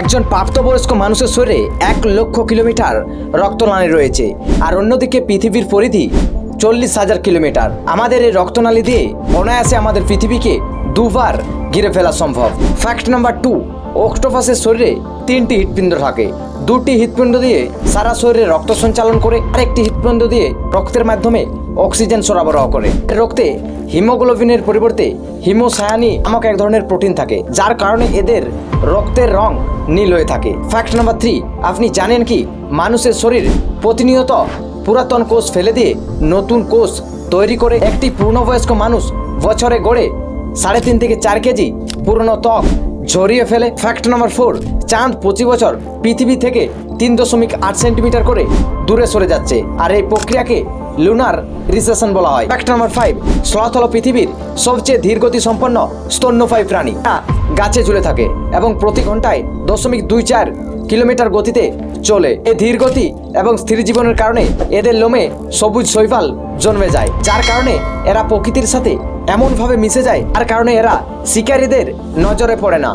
একজন প্রাপ্তবয়স্ক মানুষের শরীরে এক লক্ষ কিলোমিটার রক্তনালী রয়েছে, আর অন্যদিকে পৃথিবীর পরিধি চল্লিশ হাজার কিলোমিটার। আমাদের এই রক্তনালী দিয়ে অনায়াসে আমাদের পৃথিবীকে দুবার ঘিরে ফেলা সম্ভব। ফ্যাক্ট নাম্বার টু অক্টোপাসের শরীরে তিনটি হৃৎপিণ্ড থাকে। দুটি হৃৎপিণ্ড দিয়ে সারা শরীরে রক্ত সঞ্চালন করে আরেকটি হৃৎপিণ্ড দিয়ে রক্তের মাধ্যমে অক্সিজেন সরবরাহ করে। রক্তে হিমোগ্লোবিনের পরিবর্তে হিমোসায়ানি নামক এক ধরনের প্রোটিন থাকে, যার কারণে এদের রক্তের রং নীল হয়ে থাকে। ফ্যাক্ট নাম্বার থ্রি আপনি জানেন কি? মানুষের শরীর প্রতিনিয়ত পুরাতন কোষ ফেলে দিয়ে নতুন কোষ তৈরি করে একটি পূর্ণবয়স্ক মানুষ বছরে গড়ে সাড়ে তিন থেকে চার কেজি পুরনো ত্বক ঝরিয়ে ফেলে। ফ্যাক্ট নাম্বার ফোর চাঁদ পঁচিশ বছর পৃথিবী থেকে তিন দশমিক আট সেন্টিমিটার করে দূরে সরে যাচ্ছে, আর এই প্রক্রিয়াকে লুনার রিসেশন বলা হয়। ফ্যাক্ট নাম্বার ফাইভ স্লথ পৃথিবীর সবচেয়ে ধীরগতি সম্পন্ন স্তন্যপায়ী প্রাণী। গাছে ঝুলে থাকে এবং প্রতি ঘন্টায় দশমিক দুই চার কিলোমিটার গতিতে চলে। এ ধীর গতি এবং স্থির জীবনের কারণে এদের লোমে সবুজ শৈবাল জন্মে যায়, যার কারণে এরা প্রকৃতির সাথে এমনভাবে মিশে যায় তার কারণে এরা শিকারীদের নজরে পড়ে না।